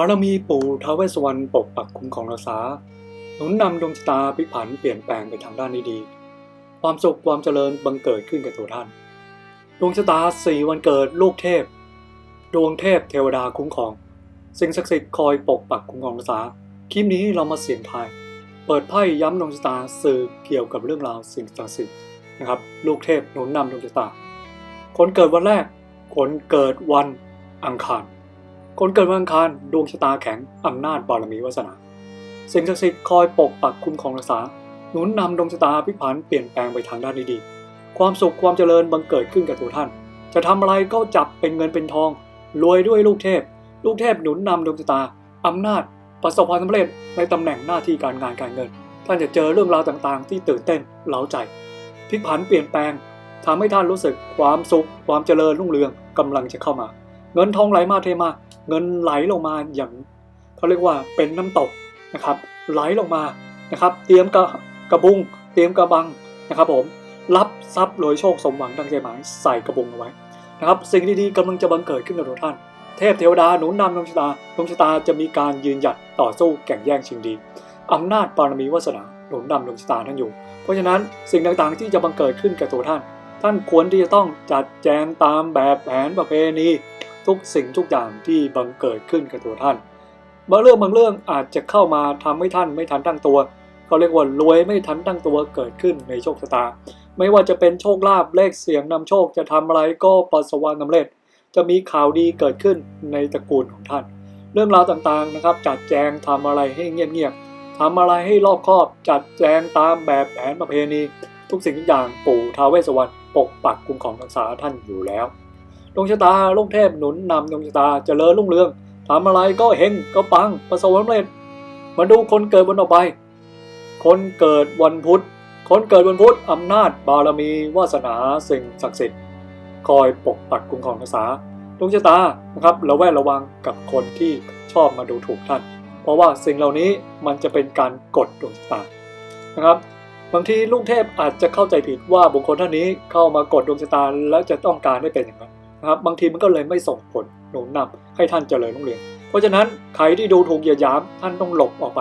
ารมีปู่ท้าวเวสสวรรณปกปักคุ้มของรักษา หนุนนำดวงชะตาพิผันเปลี่ยนแปลงไปทางด้านดีๆความสุขความเจริญบังเกิดขึ้นกับตัวท่าน ดวงชะตาสี่วันเกิดลูกเทพ ดวงเทพเทวดาคุ้มครอง สิ่งศักดิ์สิทธิ์คอยปกปักคุ้มครองรักษา คลิปนี้เรามาเสี่ยงทาย เปิดไพ่ย้ำดวงชะตาสื่อเกี่ยวกับเรื่องราวสิ่งศักดิ์สิทธิ์นะครับ ลูกเทพหนุนนำดวงชะตา คนเกิดวันแรก คนเกิดวันอังคาร คนเกิดวันอังคารดวงชะตาแข็งอำนาจบารมีวาสนา สิ่งศักดิ์สิทธิ์คอยปกปักคุ้มครองรักษา หนุนนำดวงชะตาพลิกผันเปลี่ยนแปลงไปทางด้านดีๆ ความสุขความเจริญบังเกิดขึ้นกับตัวท่าน จะทำอะไรก็จับเป็นเงินเป็นทอง รวยด้วยลูกเทพ ลูกเทพหนุนนำดวงชะตาอำนาจ ประสบความสำเร็จในตำแหน่งหน้าที่การงานการเงิน ท่านจะเจอเรื่องราวต่างๆ ที่ตื่นเต้นเล้าใจพลิกผันเปลี่ยนแปลงทำให้ท่านรู้สึกความสุข ความเจริญรุ่งเรืองกำลังจะเข้ามา เงินทองไหลมาเทมา เงินไหลลงมาอย่างเขาเรียกว่าเป็นน้ำตกนะครับ ไหลลงมานะครับ เตรียมกระกระบุง เตรียมกระบังนะครับ ผมรับทรัพย์รวยโชคสมหวังดังใจหมายใส่กระบุงเอาไว้นะครับ สิ่งดีๆกำลังจะบังเกิดขึ้นกับตัวท่าน เทพเทวดาหนุนนำดวงชะตาดวงชะตาจะมีการยืนหยัดต่อสู้แข่งแย่งชิงดีอำนาจบารมีวาสนาหนุนนำดวงชะตาท่านอยู่ เพราะฉะนั้นสิ่งต่างๆที่จะบังเกิดขึ้นกับตัวท่าน ท่านควรที่จะต้องจัดแจงตามแบบแผนประเพณี ทุกสิ่งทุกอย่างที่บังเกิดขึ้นกับตัวท่าน บางเรื่องบางเรื่องอาจจะเข้ามาทำให้ท่านไม่ทันตั้งตัวเขาเรียกว่ารวยไม่ทันตั้งตัวเกิดขึ้นในโชคชะตา ไม่ว่าจะเป็นโชคลาภเลขเสียงนำโชคจะทำอะไรก็ประสบความสำเร็จ จะมีข่าวดีเกิดขึ้นในตระกูลของท่าน เรื่องราวต่างๆนะครับ จัดแจงทำอะไรให้เงียบๆทำอะไรให้รอบคอบจัดแจงตามแบบแผนประเพณี ทุกสิ่งทุกอย่างปู่ทาวเวสวรรณปกปักคุ้มของรักษาท่านอยู่แล้ว ดวงชะตาลูกเทพหนุนนำดวงชะตาเจริญรุ่งเรืองทำอะไรก็เฮงก็ปังประสบความสำเร็จมาดูคนเกิดวันต่อไป คนเกิดวันพุธ คนเกิดวันพุธอำนาจบารมีวาสนาสิ่งศักดิ์สิทธิ์คอยปกปักคุ้มครองรักษาดวงชะตานะครับระแวดระวังกับคนที่ชอบมาดูถูกท่าน เพราะว่าสิ่งเหล่านี้มันจะเป็นการกดดวงชะตานะครับบางทีลูกเทพอาจจะเข้าใจผิดว่าบุคคลท่านนี้เข้ามากดดวงชะตาแล้วจะต้องการให้เป็นอย่างนั้น นะครับบางทีมันก็เลยไม่ส่งผลหนุนนำให้ท่านเจริญรุ่งเรืองเพราะฉะนั้นใครที่ดูถูกเหยียดหยามท่านต้องหลบออกไป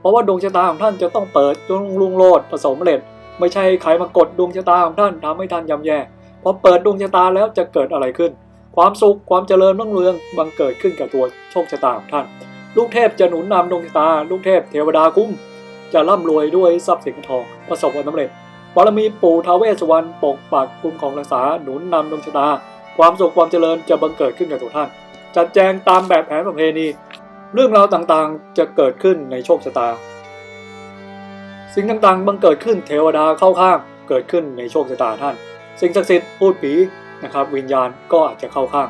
เพราะว่าดวงชะตาของท่านจะต้องเปิดจนลุงโลดผสมเร็จไม่ใช่ใครมากดดวงชะตาของท่านทำให้ท่านยำแย่พอเปิดดวงชะตาแล้วจะเกิดอะไรขึ้น ความสุขความเจริญรุ่งเรืองบังเกิดขึ้นกับตัวโชคชะตาของท่าน ลูกเทพจะหนุนนำดวงชะตา ลูกเทพเทวดาคุ้มจะร่ำรวยด้วยทรัพย์สินทองประสบความสำเร็จบารมีปู่ทาวเวสสวรรณปกปักคุ้มของรักษาหนุนนำดวงชะตา ความสุขความเจริญจะบังเกิดขึ้นกับตัวท่าน จัดแจงตามแบบแผนประเพณีเรื่องราวต่างๆจะเกิดขึ้นในโชคชะตา สิ่งต่างๆ บังเกิดขึ้นเทวดาเข้าข้างเกิดขึ้นในโชคชะตาท่าน สิ่งศักดิ์สิทธิ์พูดผีนะครับ วิญญาณก็อาจจะเข้าข้าง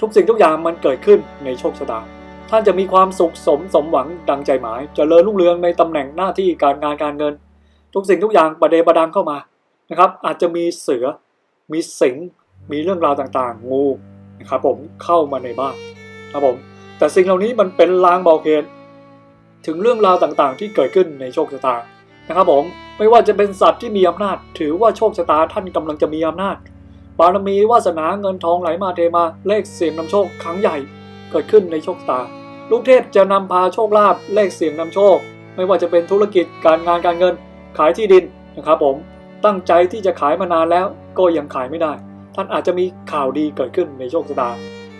ทุกสิ่งทุกอย่างมันเกิดขึ้นในโชคชะตา ท่านจะมีความสุขสมสมหวังดังใจหมายจเจริญรุ่งเรืองในตำแหน่งหน้าที่การงานการเงิน ทุกสิ่งทุกอย่างประเดประดังเข้ามานะครับ อาจจะมีเสือมีสิง มีเรื่องราวต่างๆ งูนะครับผมเข้ามาในบ้านครับผมแต่สิ่งเหล่านี้มันเป็นลางบอกเหตุถึงเรื่องราวต่างๆ ที่เกิดขึ้นในโชคชะตานะครับผมไม่ว่าจะเป็นสัตว์ที่มีอำนาจ ถือว่าโชคชะตาท่านกำลังจะมีอำนาจบารมีวาสนาเงินทองไหลมาเทมาเลขเสียงนำโชคครั้งใหญ่เกิดขึ้นในโชคชะตา ลูกเทพจะนำพาโชคลาภเลขเสียงนำโชค ไม่ว่าจะเป็นธุรกิจการงานการเงินขายที่ดินนะครับผมตั้งใจที่จะขายมานานแล้วก็ยังขายไม่ได้ ท่านอาจจะมีข่าวดีเกิดขึ้นในโชคชะตา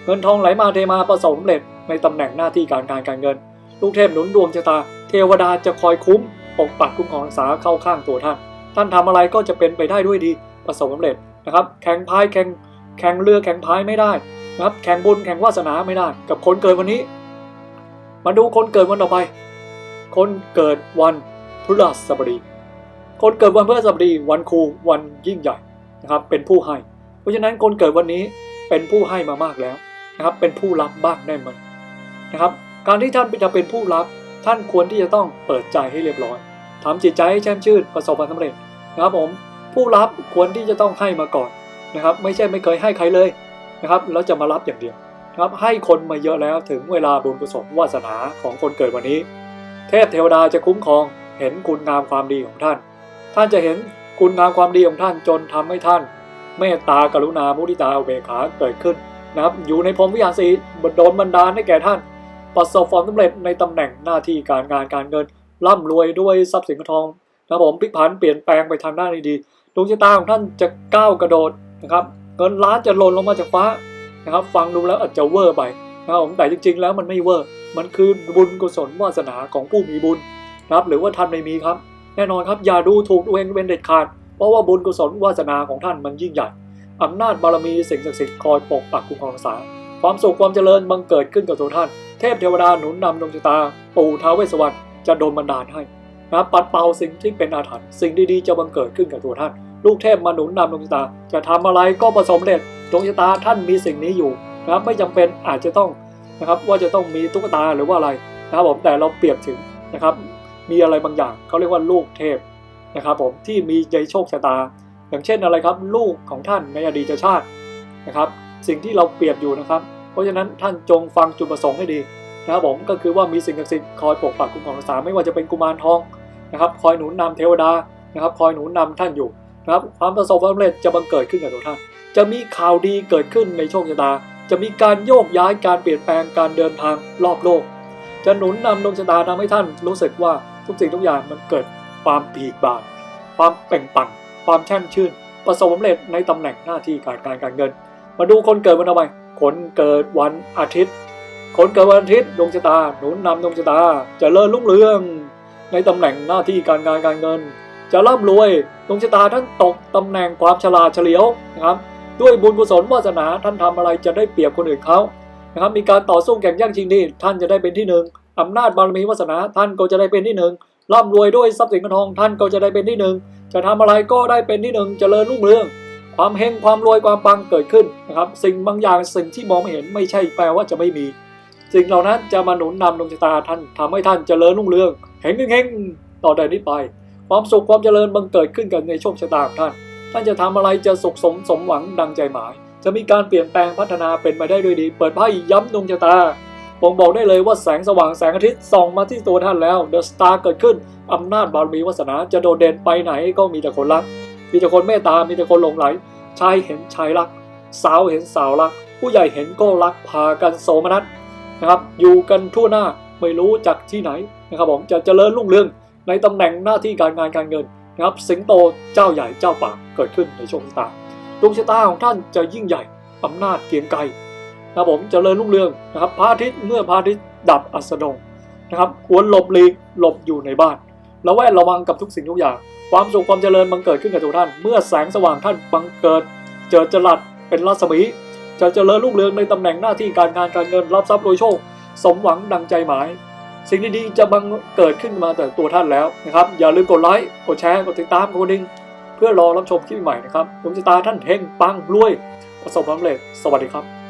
เงินทองไหลมาเทมาประสบผลสำเร็จในตำแหน่งหน้าที่การงานการเงิน ลูกเทพหนุนดวงชะตา เทวดาจะคอยคุ้มปกปักคุ้มครองรักษาเข้าข้างตัวท่าน ท่านทำอะไรก็จะเป็นไปได้ด้วยดีประสบผลสำเร็จนะครับ แข่งพายแข่งแข่งเรือแข่งพายไม่ได้นะครับ แข่งบุญแข่งวาสนาไม่ได้ กับคนเกิดวันนี้ มาดูคนเกิดวันต่อไป คนเกิดวันพฤหัสบดี คนเกิดวันพฤหัสบดีวันครูวันยิ่งใหญ่นะครับ เป็นผู้ให้ เพราะฉะนั้นคนเกิดวันนี้เป็นผู้ให้มามากแล้วนะครับ เป็นผู้รับบ้างได้ไหมนะครับ การที่ท่านจะเป็นผู้รับ ท่านควรที่จะต้องเปิดใจให้เรียบร้อยทำจิตใจให้แช่มชื่นประสบความสำเร็จนะครับผมผู้รับควรที่จะต้องให้มาก่อนนะครับ ไม่ใช่ไม่เคยให้ใครเลยนะครับแล้วจะมารับอย่างเดียวนะครับให้คนมาเยอะแล้วถึงเวลาบุญกุศลวาสนาของคนเกิดวันนี้ เทพเทวดาจะคุ้มครองเห็นคุณงามความดีของท่าน ท่านจะเห็นคุณงามความดีของท่านจนทำให้ท่าน เมตตากรุณามุทิตาอุเบกขาเกิดขึ้นนะครับอยู่ในพรมวิหารสีโดนบันดาลให้แก่ท่าน ประสบความสำเร็จในตำแหน่งหน้าที่การงานการเงิน ร่ำรวยด้วยทรัพย์สินทองนะครับผมพลิกผันเปลี่ยนแปลงไปทางด้านดีดวงชะตาของท่านจะก้าวกระโดดนะครับเงินล้านจะหล่นลงมาจากฟ้านะครับ ฟังดูแล้วอาจจะเวอร์ไปนะครับผมแต่จริง ๆ แล้วมันไม่เวอร์มันคือบุญกุศลวาสนาของผู้มีบุญนะครับหรือว่าท่านไม่มีครับ แน่นอนครับอย่าดูถูกตัวเองเป็นเด็ดขาด เพราะว่าบุญกุศลวาสนาของท่านมันยิ่งใหญ่อำนาจบารมีสิ่งศักดิ์สิทธิ์คอยปกปักคุ้มครองรักษา ความสุขความเจริญบังเกิดขึ้นกับตัวท่าน เทพเทวดาหนุนนำดวงชะตา ปู่ท้าวเวสสวรรณจะโดนบันดาลให้นะปัดเป่าสิ่งที่เป็นอาถรรพ์สิ่งดีๆจะบังเกิดขึ้นกับตัวท่าน ลูกเทพมาหนุนนำดวงชะตา จะทำอะไรก็ประสบความเร็จดวงชะตาท่านมีสิ่งนี้อยู่นะไม่จำเป็นอาจจะต้องนะครับว่าจะต้องมีตุ๊กตาหรือว่าอะไรนะครับผมแต่เราเปรียบถึงนะครับมีอะไรบางอย่างเขาเรียกว่าลูกเทพ นะครับผมที่มีใจโชคชะตา อย่างเช่นอะไรครับ ลูกของท่านในอดีตชาตินะครับ สิ่งที่เราเปรียบอยู่นะครับ เพราะฉะนั้นท่านจงฟังจุดประสงค์ให้ดีนะครับผมก็คือว่ามีสิ่งศักดิ์สิทธิ์คอยปกปักคุ้มครองรักษาไม่ว่าจะเป็นกุมารทองนะครับ คอยหนุนนำเทวดานะครับ คอยหนุนนำท่านอยู่นะครับความประสบความสำเร็จจะบังเกิดขึ้นกับตัวท่าน จะมีข่าวดีเกิดขึ้นในโชคชะตา จะมีการโยกย้ายการเปลี่ยนแปลงการเดินทางรอบโลก จะหนุนนำดวงชะตาทำให้ท่านรู้สึกว่าทุกสิ่งทุกอย่างมันเกิด ความผีบาน ความเปล่งปังความแช่มชื่น ประสบความสำเร็จในตำแหน่งหน้าที่การการการเงิน มาดูคนเกิดวันอะไรคนเกิดวันอาทิตย์ คนเกิดวันอาทิตย์ดวงชะตา หนุนนำดวงชะตาจะเลิศรุ่งเรือง ในตำแหน่งหน้าที่การงานการเงิน จะร่ำรวยดวงชะตาท่านตกตำแหน่งความฉลาดเฉลียวนะครับด้วยบุญกุศลวาสนาท่านทำอะไรจะได้เปรียบคนอื่นเขานะครับมีการต่อสู้แข่งแย่งชิงดีท่านจะได้เป็นที่หนึ่งอำนาจบารมีวาสนาท่านก็จะได้เป็นที่หนึ่ง ร่ำรวยด้วยทรัพย์สินเงินทองท่านก็จะได้เป็นที่หนึ่งจะทำอะไรก็ได้เป็นที่หนึ่งเจริญรุ่งเรือง ความเฮงความรวยความปังเกิดขึ้นนะครับ สิ่งบางอย่างสิ่งที่มองไม่เห็นไม่ใช่แปลว่าจะไม่มี สิ่งเหล่านั้นจะมาหนุนนำดวงชะตาท่านทำให้ท่านเจริญรุ่งเรืองเฮงเฮงต่อแต่นี้ไป ความสุขความเจริญบังเกิดขึ้นกันในโชคชะตาของท่าน ท่านจะทำอะไรจะสุขสมสมหวังดังใจหมาย จะมีการเปลี่ยนแปลงพัฒนาเป็นไปได้ด้วยดี เปิดไพ่ย้ำดวงชะตา บ่งบอกได้เลยว่าแสงสว่างแสงอาทิตย์ส่องมาที่ตัวท่านแล้วเดอะสตาร์เกิดขึ้นอำนาจบารมีวาสนาจะโดดเด่นไปไหนก็มีแต่คนรัก มีแต่คนเมตตา มีแต่คนหลงไหล ชายเห็นชายรัก สาวเห็นสาวรัก ผู้ใหญ่เห็นก็รักพากันโสมนัสนะครับ อยู่กันทั่วหน้าไม่รู้จากที่ไหนนะครับผมจะเจริญรุ่งเรืองในตำแหน่งหน้าที่การงานการเงินนะครับสิงโตเจ้าใหญ่เจ้าป่าเกิดขึ้นในโชคชะตาดวงชะตาของท่านจะยิ่งใหญ่อำนาจเกียงไกร นะครับผมจเจริญรุ่งเรืองนะครับพระอาทิตย์เมื่อพระอาทิตย์ดับอัสดงนะครับควรหลบหลีกหลบอยู่ในบ้านระแวดระวังกับทุกสิ่งทุกอย่าง ความสุขความเจริญบังเกิดขึ้นกับตัวท่าน เมื่อแสงสว่างท่านบังเกิด เจอจรัสเป็นรัศมี จะเจริญรุ่งเรืองในตำแหน่งหน้าที่การงานการเงินรับทรัพย์โดยโชค สมหวังดังใจหมาย สิ่งดีๆจะบังเกิดขึ้นมาแต่ตัวท่านแล้วนะครับ อย่าลืมกดไลค์กดแชร์กดติดตามกดดิ่งเพื่อรอรับชมคลิปใหม่นะครับดวงชะตาท่านเฮงปังรวย ประสบความสำเร็จสวัสดีครับ